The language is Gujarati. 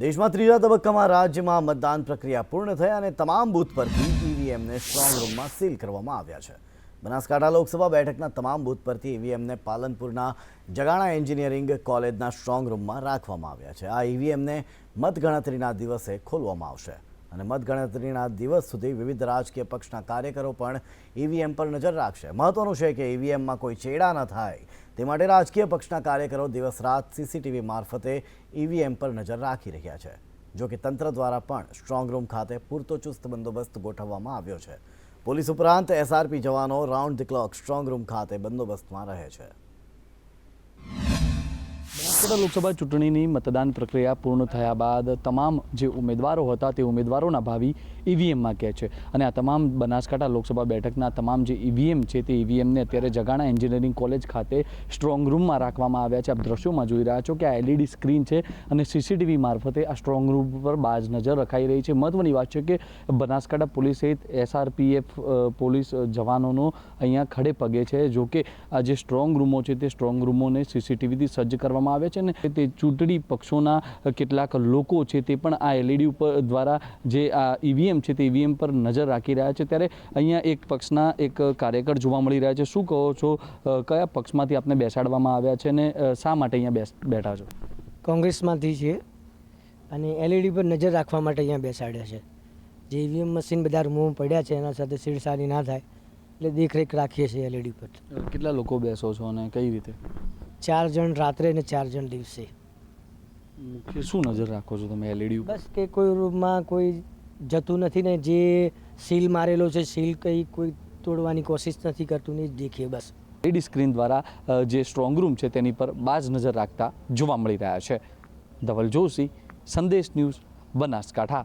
દેશમાં ત્રીજા તબક્કામાં રાજ્યમાં મતદાન પ્રક્રિયા પૂર્ણ થઈ અને તમામ બૂથ પરથી ઈવીએમને સ્ટ્રોંગ રૂમમાં સીલ કરવામાં આવ્યા છે. બનાસકાંઠા લોકસભા બેઠકના તમામ બૂથ પરથી ઈવીએમને પાલનપુરના જગાણા એન્જિનિયરિંગ કોલેજના સ્ટ્રોંગ રૂમમાં રાખવામાં આવ્યા છે. આ ઈવીએમને મતગણતરીના દિવસે ખોલવામાં આવશે. અને મતગણતરીના દિવસ સુધી વિવિધ રાજકીય પક્ષના કાર્યકરો પણ ઈવીએમ પર નજર રાખશે. મહત્વનું છે કે ઈવીએમમાં કોઈ ચેડા ન થાય. તે માટે રાજકીય પક્ષના કાર્યકરો દિવસ રાત સીસીટીવી મારફતે ઈવીએમ પર નજર રાખી રહ્યા છે. જો કે તંત્ર દ્વારા પણ સ્ટ્રોંગ રૂમ ખાતે પૂરતો ચુસ્ત બંદોબસ્ત ગોઠવવામાં આવ્યો છે. પોલીસ ઉપરાંત એસઆરપી જવાનો round the clock strong room ખાતે બંદોબસ્તમાં રહે છે. બનાસકાંઠા લોકસભા ચૂંટણીની મતદાન પ્રક્રિયા પૂર્ણ થયા બાદ તમામ જે ઉમેદવારો હતા તે ઉમેદવારોના ભાવિ ઈવીએમમાં કહે છે. અને આ તમામ બનાસકાંઠા લોકસભા બેઠકના તમામ જે ઈવીએમ છે તે ઈવીએમને અત્યારે જગાણા એન્જિનિયરિંગ કોલેજ ખાતે સ્ટ્રોંગ રૂમમાં રાખવામાં આવ્યા છે. આપ દ્રશ્યોમાં જોઈ રહ્યા છો કે આ એલઈડી સ્ક્રીન છે અને સીસીટીવી મારફતે આ સ્ટ્રોંગ રૂમ પર બાજ નજર રખાઈ રહી છે. મહત્વની વાત છે કે બનાસકાંઠા પોલીસ સહિત S R P F police જવાનોનો અહીંયા ખડે પગે છે. જોકે આ જે સ્ટ્રોંગ રૂમો છે તે સ્ટ્રોંગ રૂમોને સીસીટીવીથી સજ્જ કરવામાં આવે છે ને તે ચૂંટણી પક્ષોના કેટલાક લોકો છે તે પણ આ એલઈડી ઉપર દ્વારા જે આ ઈવીએમ છે તે ઈવીએમ પર નજર રાખી રહ્યા છે. ત્યારે અહીંયા એક પક્ષના એક કાર્યકર જોવા મળી રહ્યા છે. શું કહો છો? કયા પક્ષમાંથી આપને બેસાડવામાં આવ્યા છે અને શા માટે અહીંયા બેઠા છો? કોંગ્રેસમાંથી છીએ અને એલઈડી પર નજર રાખવા માટે અહીંયા બેસાડ્યા છે. જે ઈવીએમ મશીન બધા રૂમોમાં પડ્યા છે એના સાથે છેડછાડી ના થાય એટલે દેખરેખ રાખીએ છીએ એલઈડી પર. કેટલા લોકો બેસો છો અને કઈ રીતે? ચાર જણ રાત્રે ને ચાર જણ દિવસે. મુખ્ય શું નજર રાખો છો તમે એલઈડી બસ કે કોઈ રૂમમાં કોઈ જતું નથી ને જે સીલ મારેલો છે સીલ કંઈ કોઈ તોડવાની કોશિશ નથી કરતું ને દેખીએ બસ. એલઈડી સ્ક્રીન દ્વારા જે સ્ટ્રોંગ રૂમ છે તેની પર બાજ નજર રાખતા જોવા મળી રહ્યા છે. ધવલ જોશી સંદેશ ન્યૂઝ બનાસકાંઠા.